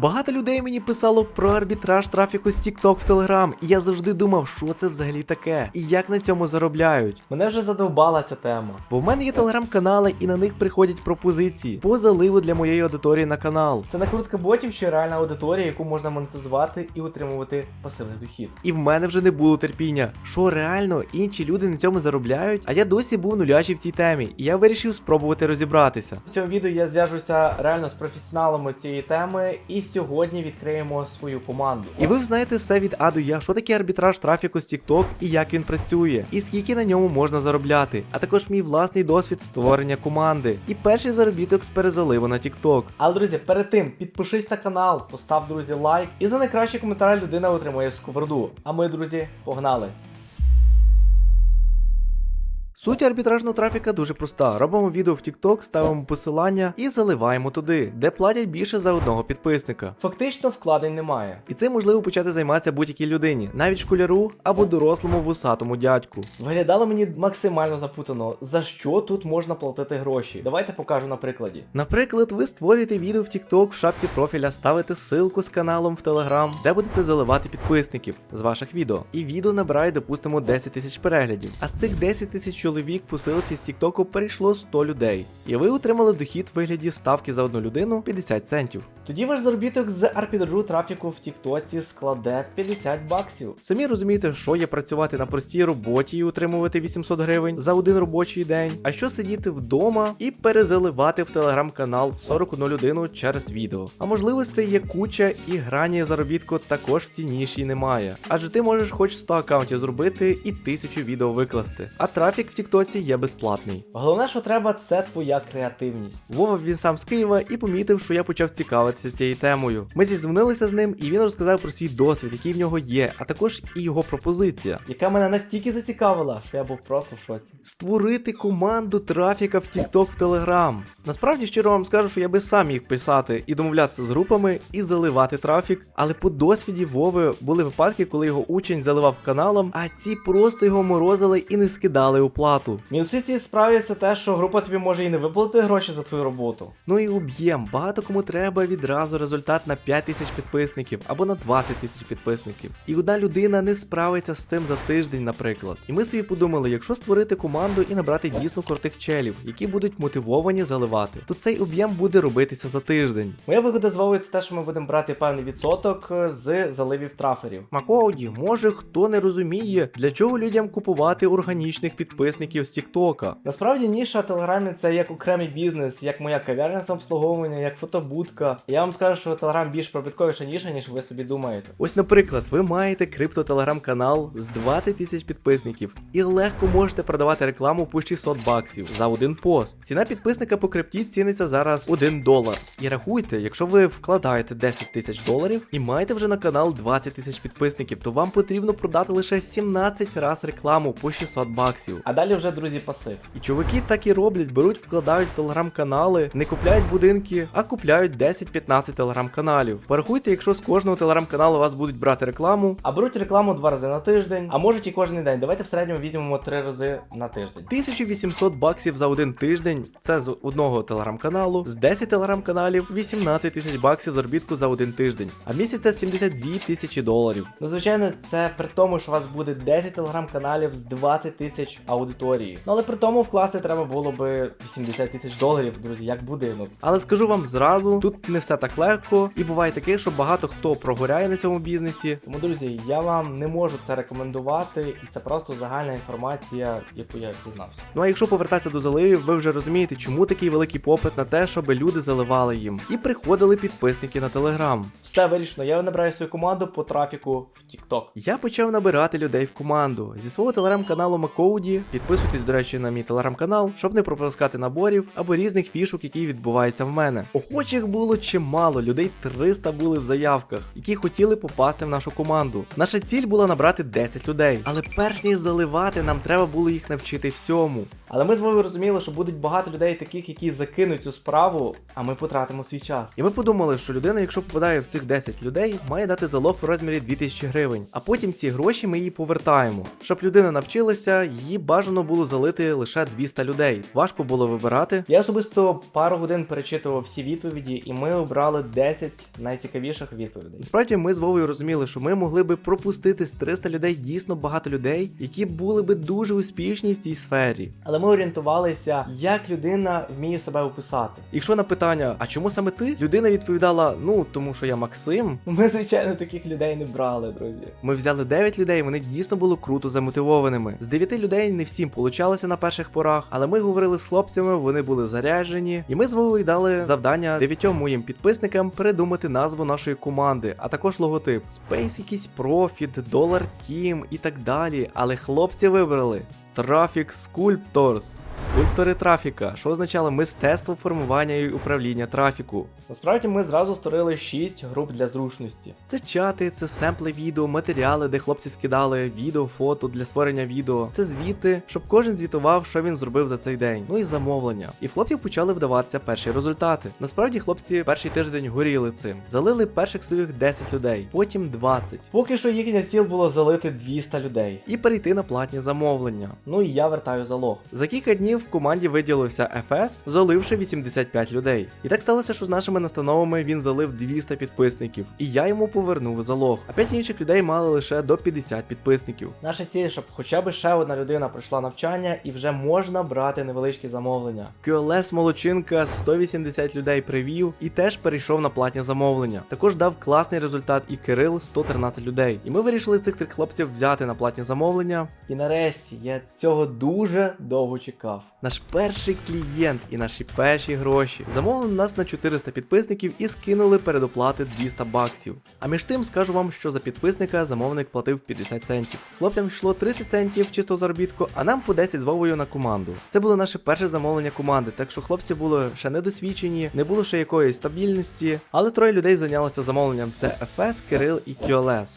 Багато людей мені писало про арбітраж трафіку з TikTok в Telegram, і я завжди думав, що це взагалі таке, і як на цьому заробляють. Мене вже задовбала ця тема. Бо в мене є телеграм-канали, і на них приходять пропозиції по заливу для моєї аудиторії на канал. Це накрутка ботів чи реальна аудиторія, яку можна монетизувати і отримувати пасивний дохід. І в мене вже не було терпіння, що реально інші люди на цьому заробляють, а я досі був нулячий в цій темі, і я вирішив спробувати розібратися. В цьому відео я зв'яжуся реально з професіоналами цієї теми, і сьогодні відкриємо свою команду. І ви знаєте все від А до Я, що таке арбітраж трафіку з TikTok і як він працює, і скільки на ньому можна заробляти, а також мій власний досвід створення команди і перший заробіток з перезаливу на TikTok. Але друзі, перед тим підпишись на канал, постав друзі лайк, і за найкращий коментар людина отримує сковороду. А ми, друзі, погнали! Суть арбітражного трафіка дуже проста. Робимо відео в TikTok, ставимо посилання і заливаємо туди, де платять більше за одного підписника. Фактично вкладень немає. І це можливо почати займатися будь-якій людині, навіть школяру або дорослому вусатому дядьку. Виглядало мені максимально запутано, за що тут можна платити гроші. Давайте покажу на прикладі. Наприклад, ви створюєте відео в TikTok в шапці профіля, ставите ссылку з каналом в Telegram, де будете заливати підписників з ваших відео. І відео набирає, допустимо, 10 тисяч переглядів. А з цих 10 тисяч чоловік по силці з TikTok перейшло 100 людей. І ви отримали дохід в вигляді ставки за одну людину 50 центів. Тоді ваш заробіток з арбітражу трафіку в Тіктоці складе 50 баксів. Самі розумієте, що є працювати на простій роботі і отримувати 800 гривень за один робочий день, а що сидіти вдома і перезаливати в телеграм-канал 41 людину через відео. А можливостей є куча і грані заробітку також в цій ніші немає. Адже ти можеш хоч 100 аккаунтів зробити і 1000 відео викласти. А трафік в Тіктоці є безплатний. Головне, що треба, це твоя креативність. Вова він сам з Києва і помітив, що я почав цікавитися цією темою. Ми зізвонилися з ним, і він розказав про свій досвід, який в нього є, а також і його пропозиція, яка мене настільки зацікавила, що я був просто в шоці. Створити команду трафіка в TikTok в Telegram. Насправді щиро вам скажу, що я би сам міг писати і домовлятися з групами і заливати трафік, але по досвіді Вови були випадки, коли його учень заливав каналом, а ці просто його морозили і не скидали оплату. Мінуси цієї справі це те, що група тобі може і не виплатити гроші за твою роботу. Ну і об'єм. Багато кому треба відразу результат на 5 тисяч підписників або на 20 тисяч підписників. І одна людина не справиться з цим за тиждень, наприклад. І ми собі подумали, якщо створити команду і набрати дійсно крутих челів, які будуть мотивовані заливати, то цей об'єм буде робитися за тиждень. Моя вигода з Вовою це те, що ми будемо брати певний відсоток е, з заливів траферів. Макоуді, може хто не розуміє, для чого людям купувати органічних підписників з Тіктока. Насправді ніша Телеграмі це як окремий бізнес, як моя кав'ярня самообслуговування, як фотобудка. Я вам скажу, що Телеграм більш прибутковіша ніша, ніж ви собі думаєте. Ось, наприклад, ви маєте крипто телеграм-канал з 20 тисяч підписників і легко можете продавати рекламу по 600 баксів за один пост. Ціна підписника по крипті ціниться зараз 1 долар. І рахуйте, якщо ви вкладаєте 10 тисяч доларів і маєте вже на канал 20 тисяч підписників, то вам потрібно продати лише 17 раз рекламу по 600 баксів. А далі вже друзі пасив. І чуваки так і роблять, беруть, вкладають в телеграм-канали, не купляють будинки, а купляють 10-15 телеграм-каналів. Порахуйте, якщо з кожного телеграм-каналу вас будуть брати рекламу, а беруть рекламу два рази на тиждень, а можуть і кожен день. Давайте в середньому візьмемо три рази на тиждень. 1800 баксів за один тиждень. Це з одного телеграм-каналу, з 10 телеграм-каналів 18 тисяч баксів заробітку за один тиждень. А місяць це 72 тисячі доларів. Ну, звичайно, це при тому, що у вас буде 10 телеграм-каналів з 20 тисяч аудиторії. Ну але при тому вкласти треба було би 80 тисяч доларів, друзі, як буде. Ну але скажу вам зразу, тут не все так легко, і буває таке, що багато хто прогоряє на цьому бізнесі. Тому, друзі, я вам не можу це рекомендувати, і це просто загальна інформація, яку я дізнався. Ну а якщо повертатися до заливів, ви вже розумієте, чому такий великий попит на те, щоб люди заливали їм. І приходили підписники на телеграм. Все вирішено, я набираю свою команду по трафіку в TikTok. Я почав набирати людей в команду зі свого телеграм-каналу Макоуді. Підписуйтесь, до речі, на мій телеграм-канал, щоб не пропускати наборів або різних фішок, які відбуваються в мене. Охочих було чимало, людей 300 були в заявках, які хотіли попасти в нашу команду. Наша ціль була набрати 10 людей, але перш ніж заливати, нам треба було їх навчити всьому. Але ми з вами розуміли, що будуть багато людей таких, які закинуть цю справу, а ми потратимо свій час. І ми подумали, що людина, якщо попадає в цих 10 людей, має дати залог в розмірі 2000 гривень. А потім ці гроші ми їй повертаємо. Щоб людина навчилася, її бажано було залити лише 200 людей. Важко було вибирати. Я особисто пару годин перечитував всі відповіді, і ми обрали 10 найцікавіших відповідей. Насправді ми з Вовою розуміли, що ми могли би пропустити з 300 людей дійсно багато людей, які були би дуже успішні в цій сфері. Але ми орієнтувалися, як людина вміє себе описати. Якщо на питання, а чому саме ти? Людина відповідала: ну тому що я Максим. Ми, звичайно, таких людей не брали, друзі. Ми взяли 9 людей, вони дійсно були круто замотивованими. З 9 людей не всім получалося на перших порах, але ми говорили з хлопцями, вони були заряджені, і ми з Вовою дали завдання дев'ятьом моїм підписникам придумати назву нашої команди, а також логотип. Space якийсь профіт, Dollar Team і так далі. Але хлопці вибрали. Traffic Sculptors. Скульптори трафіка, що означало мистецтво формування і управління трафіку. Насправді ми зразу створили 6 груп для зручності. Це чати, це семпли відео, матеріали, де хлопці скидали відео, фото для створення відео. Це звіти, щоб кожен звітував, що він зробив за цей день. Ну і замовлення. І в хлопців почали вдаватися перші результати. Насправді хлопці перший тиждень горіли цим. Залили перших своїх 10 людей, потім 20. Поки що їхня ціль було залити 200 людей і перейти на платні замовлення. Ну і я вертаю залог. За кілька днів в команді виділився ФС, заливши 85 людей. І так сталося, що з нашими настановами він залив 200 підписників, і я йому повернув залог. А 5 інших людей мали лише до 50 підписників. Наша ціль, щоб хоча б ще одна людина пройшла навчання і вже можна брати невеличкі замовлення. QLS Молочинка 180 людей привів і теж перейшов на платні замовлення. Також дав класний результат і Кирил 113 людей. І ми вирішили цих трьох хлопців взяти на платні замовлення. І нарешті я цього дуже довго чекав. Наш перший клієнт і наші перші гроші замовили нас на 400 підписників і скинули передоплати 200 баксів. А між тим скажу вам, що за підписника замовник платив 50 центів. Хлопцям йшло 30 центів чисто заробітку, а нам по 10 з Вовою на команду. Це було наше перше замовлення команди, так що хлопці були ще недосвідчені, не було ще якоїсь стабільності, але троє людей зайнялися замовленням: це ФС, Кирил і QLS.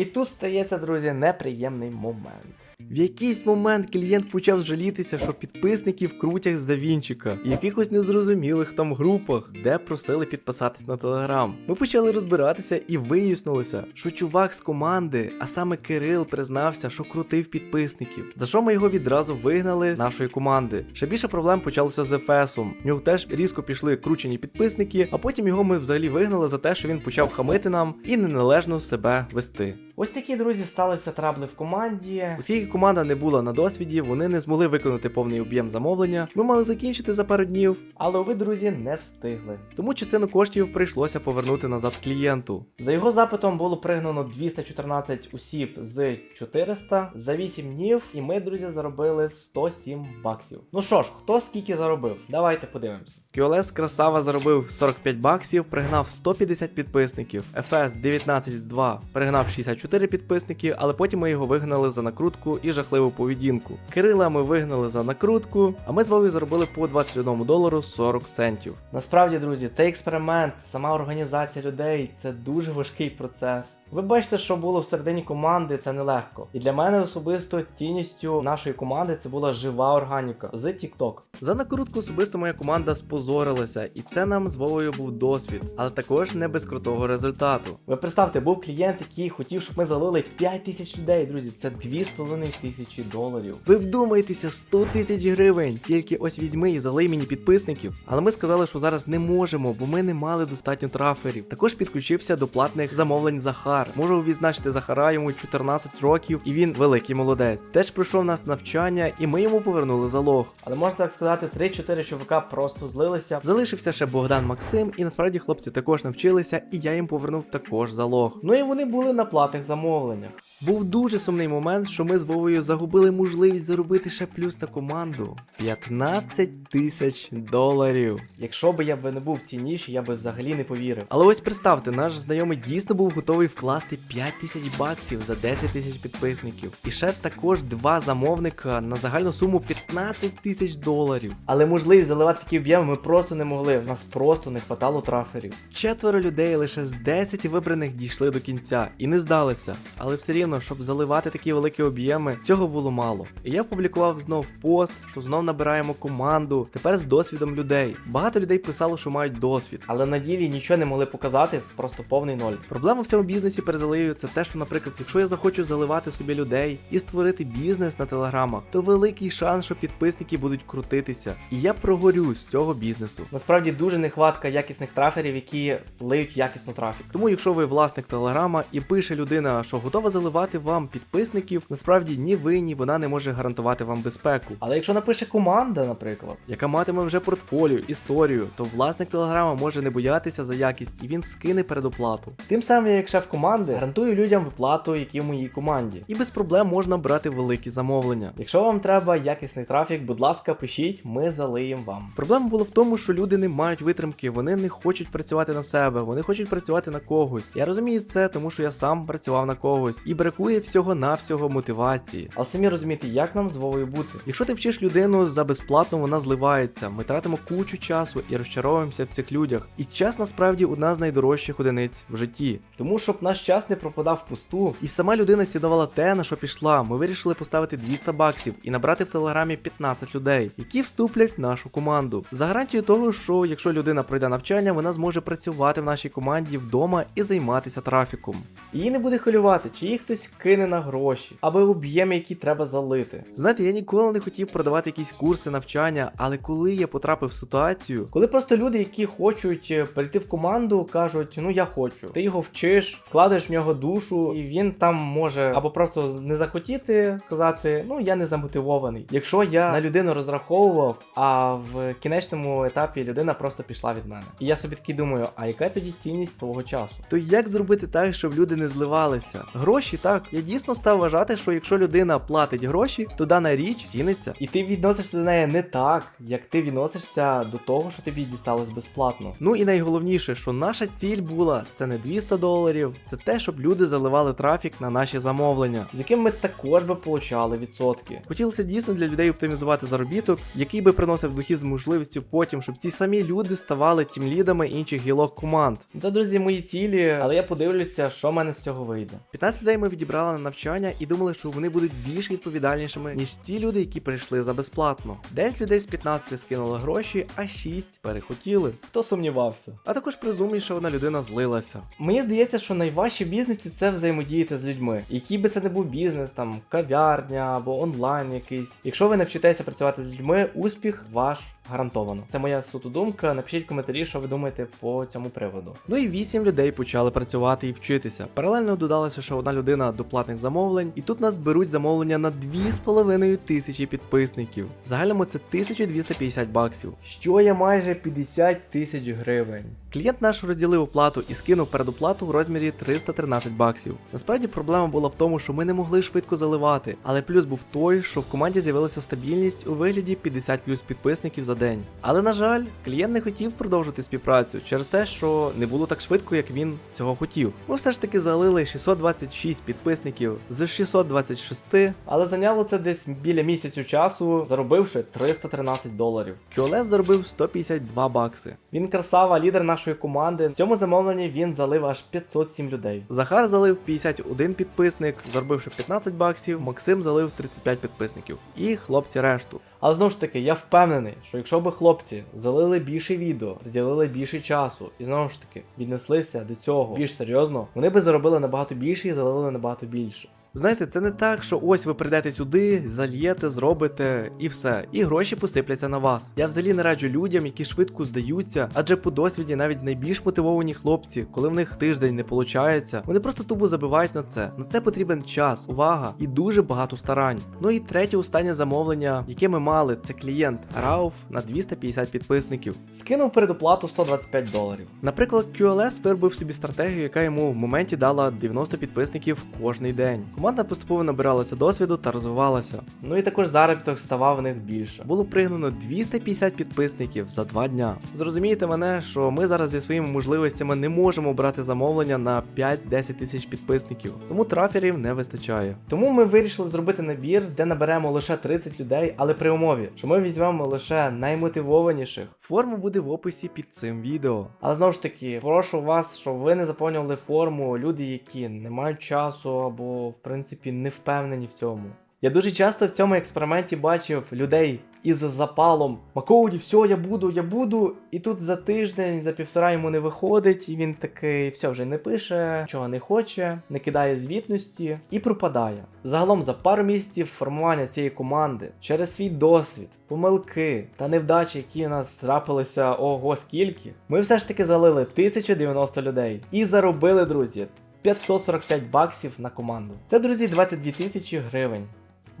І тут стається, друзі, неприємний момент. В якийсь момент клієнт почав жалітися, що підписників крутять з Давінчика якихось незрозумілих там групах, де просили підписатись на телеграм. Ми почали розбиратися і вияснилося, що чувак з команди, а саме Кирил, признався, що крутив підписників. За що ми його відразу вигнали з нашої команди. Ще більше проблем почалося з ефесом. В нього теж різко пішли кручені підписники, а потім його ми взагалі вигнали за те, що він почав хамити нам і неналежно себе вести. Ось такі друзі сталися трабли в команді. Оскільки команда не була на досвіді, вони не змогли виконати повний об'єм замовлення. Ми мали закінчити за пару днів, але ви, друзі, не встигли. Тому частину коштів прийшлося повернути назад клієнту. За його запитом було пригнано 214 осіб з 400 за 8 днів, і ми, друзі, заробили 107 баксів. Ну що ж, хто скільки заробив? Давайте подивимося. QLS Красава заробив 45 баксів, пригнав 150 підписників. FS 19.2 пригнав 64 підписники, але потім ми його вигнали за накрутку і жахливу поведінку. Кирила ми вигнали за накрутку, а ми з Вовою заробили по 21 долару 40 центів. Насправді, друзі, цей експеримент, сама організація людей це дуже важкий процес. Ви бачите, що було всередині команди, це нелегко. І для мене особисто цінністю нашої команди це була жива органіка з TikTok. За накрутку особисто моя команда спозорилася, і це нам з Вовою був досвід, але також не без крутого результату. Ви представте, був клієнт, який хотів, щоб ми залили 5 тисяч людей, друзі. Це 2,5 тисячі доларів. Ви вдумайтеся, 100 тисяч гривень. Тільки ось візьми і залий мені підписників. Але ми сказали, що зараз не можемо, бо ми не мали достатньо траферів. Також підключився до платних замовлень Захар. Можу відзначити Захара, йому 14 років, і він великий молодець. Теж пройшов нас навчання, і ми йому повернули залог. Але можна так сказати, 3-4 чувака просто злилися. Залишився ще Богдан Максим, і насправді хлопці також навчилися, і я їм повернув також залог. Ну і вони були на платних замовленнях. Був дуже сумний момент, що ми з Вовою загубили можливість заробити ще плюс на команду 15 тисяч доларів. Якщо би я би не був в цій ніші, я би взагалі не повірив. Але ось представте, наш знайомий дійсно був готовий вкласти 5 тисяч баксів за 10 тисяч підписників. І ще також два замовника на загальну суму 15 тисяч доларів. Але можливість заливати такі об'єми ми просто не могли. В нас просто не хватало траферів. Четверо людей лише з 10 вибраних дійшли до кінця і не здали розпочиналися, але все рівно, щоб заливати такі великі об'єми, цього було мало. І я опублікував знов пост, що знов набираємо команду. Тепер з досвідом людей. Багато людей писало, що мають досвід, але на ділі нічого не могли показати, просто повний ноль. Проблема в цьому бізнесі перезалию це те, що, наприклад, якщо я захочу заливати собі людей і створити бізнес на телеграмах, то великий шанс, що підписники будуть крутитися. І я прогорю з цього бізнесу. Насправді дуже нехватка якісних траферів, які лиють якісну трафік. Тому, якщо ви власник телеграма і пише людина, що готова заливати вам підписників, насправді ні ви, ні вона не може гарантувати вам безпеку. Але якщо напише команда, наприклад, яка матиме вже портфоліо, історію, то власник телеграма може не боятися за якість і він скине передоплату. Тим самим, як шеф команди, гарантую людям виплату, які в моїй команді, і без проблем можна брати великі замовлення. Якщо вам треба якісний трафік, будь ласка, пишіть, ми залиємо вам. Проблема була в тому, що люди не мають витримки, вони не хочуть працювати на себе, вони хочуть працювати на когось. Я розумію це, тому що я сам працював на когось і бракує всього-навсього мотивації. Але самі розумієте, як нам з Вовою бути. Якщо ти вчиш людину за безплатно, вона зливається. Ми тратимо кучу часу і розчаровуємося в цих людях. І час насправді одна з найдорожчих одиниць в житті. Тому щоб наш час не пропадав впусту, і сама людина цінувала те, на що пішла. Ми вирішили поставити 200 баксів і набрати в телеграмі 15 людей, які вступлять в нашу команду. За гарантією того, що якщо людина пройде навчання, вона зможе працювати в нашій команді вдома і займатися трафіком. Її не буде хвилювати, чи її хтось кине на гроші, або об'єми, які треба залити. Знаєте, я ніколи не хотів продавати якісь курси навчання, але коли я потрапив в ситуацію, коли просто люди, які хочуть е, перейти в команду, кажуть: ну я хочу, ти його вчиш, вкладаєш в нього душу, і він там може або просто не захотіти сказати, ну я не замотивований. Якщо я на людину розраховував, а в кінечному етапі людина просто пішла від мене. І я собі такий думаю, а яка тоді цінність твого часу? То як зробити так, щоб люди не зливалися? Гроші так. Я дійсно став вважати, що якщо людина платить гроші, то дана річ ціниться. І ти відносишся до неї не так, як ти відносишся до того, що тобі дісталось безплатно. Ну і найголовніше, що наша ціль була це не 200 доларів, це те, щоб люди заливали трафік на наші замовлення, з яким ми також би получали відсотки. Хотілося дійсно для людей оптимізувати заробіток, який би приносив дохід з можливістю потім, щоб ці самі люди ставали тімлідами інших гілок команд. Це, друзі, мої цілі, але я подивлюся, що в мене з цього вийде. 15 людей ми відібрали на навчання і думали, що вони будуть більш відповідальнішими, ніж ті люди, які прийшли за безплатно. 9 людей з 15 скинули гроші, а 6 перехотіли. Хто сумнівався? А також презумій, що одна людина злилася. Мені здається, що найважче в бізнесі це взаємодіяти з людьми. Який би це не був бізнес, там кав'ярня або онлайн якийсь. Якщо ви навчитеся працювати з людьми, успіх ваш гарантовано. Це моя суто думка. Напишіть в коментарі, що ви думаєте по цьому приводу. Ну і 8 людей почали працювати і вчитися. Паралельно додалася ще одна людина до платних замовлень, і тут нас беруть замовлення на 2,5 тисячі підписників. В загальному це 1250 баксів, що є майже 50 тисяч гривень. Клієнт наш розділив оплату і скинув передоплату в розмірі 313 баксів. Насправді проблема була в тому, що ми не могли швидко заливати, але плюс був той, що в команді з'явилася стабільність у вигляді 50 плюс підписників за день. Але на жаль, клієнт не хотів продовжити співпрацю через те, що не було так швидко, як він цього хотів. Ми все ж таки залили 626 підписників з 626, але зайняло це десь біля місяцю часу, заробивши 313 доларів. QLS заробив 152 бакси. Він красава, лідер нашої команди. В цьому замовленні він залив аж 507 людей. Захар залив 51 підписник, заробивши 15 баксів. Максим залив 35 підписників. І хлопці решту. Але знову ж таки, я впевнений, що якщо би хлопці залили більше відео, приділили більше часу і знову ж таки віднеслися до цього більш серйозно, вони би заробили набагато більше і залили набагато більше. Знаєте, це не так, що ось ви прийдете сюди, зальєте, зробите і все, і гроші посипляться на вас. Я взагалі не раджу людям, які швидко здаються, адже по досвіді навіть найбільш мотивовані хлопці, коли в них тиждень не виходить, вони просто тупо забивають на це. На це потрібен час, увага і дуже багато старань. Ну і третє останнє замовлення, яке ми мали, це клієнт Рауф на 250 підписників. Скинув передоплату 125 доларів. Наприклад, QLS виробив собі стратегію, яка йому в моменті дала 90 підписників кожний день. Команда поступово набиралася досвіду та розвивалася. Ну і також заробіток ставав в них більше. Було пригнано 250 підписників за два дня. Зрозумієте мене, що ми зараз зі своїми можливостями не можемо брати замовлення на 5-10 тисяч підписників, тому траферів не вистачає. Тому ми вирішили зробити набір, де наберемо лише 30 людей, але при умові, що ми візьмемо лише наймотивованіших. Форма буде в описі під цим відео. Але знову ж таки, прошу вас, щоб ви не заповнювали форму люди, які не мають часу або в принципі не впевнені в цьому. Я дуже часто в цьому експерименті бачив людей із запалом Макоуді, все, я буду, я буду. І тут за тиждень, за півтора йому не виходить, і він такий все вже не пише, чого не хоче, не кидає звітності і пропадає. Загалом за пару місяців формування цієї команди через свій досвід, помилки та невдачі, які у нас трапилися ого скільки, ми все ж таки залили 1090 людей і заробили, друзі. 545 баксів на команду. Це, друзі, 22 тисячі гривень.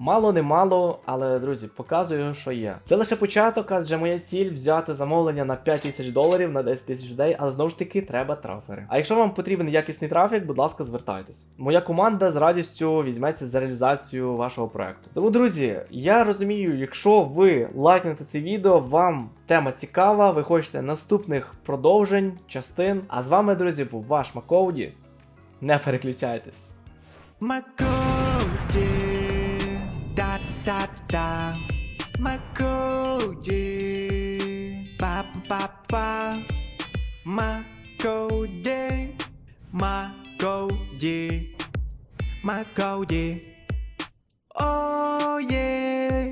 Мало не мало, але друзі, показую, що є. Це лише початок, адже моя ціль взяти замовлення на 5 тисяч доларів на 10 тисяч людей, але знову ж таки треба трафери. А якщо вам потрібен якісний трафік, будь ласка, звертайтесь. Моя команда з радістю візьметься за реалізацію вашого проекту. Тому, друзі, я розумію, якщо ви лайкнете це відео, вам тема цікава, ви хочете наступних продовжень, частин. А з вами, друзі, був ваш Макоуді. Не переключайтесь. Макоуді, да да да Макоуді, па па па Макоуді, Макоуді, Макоуді, о є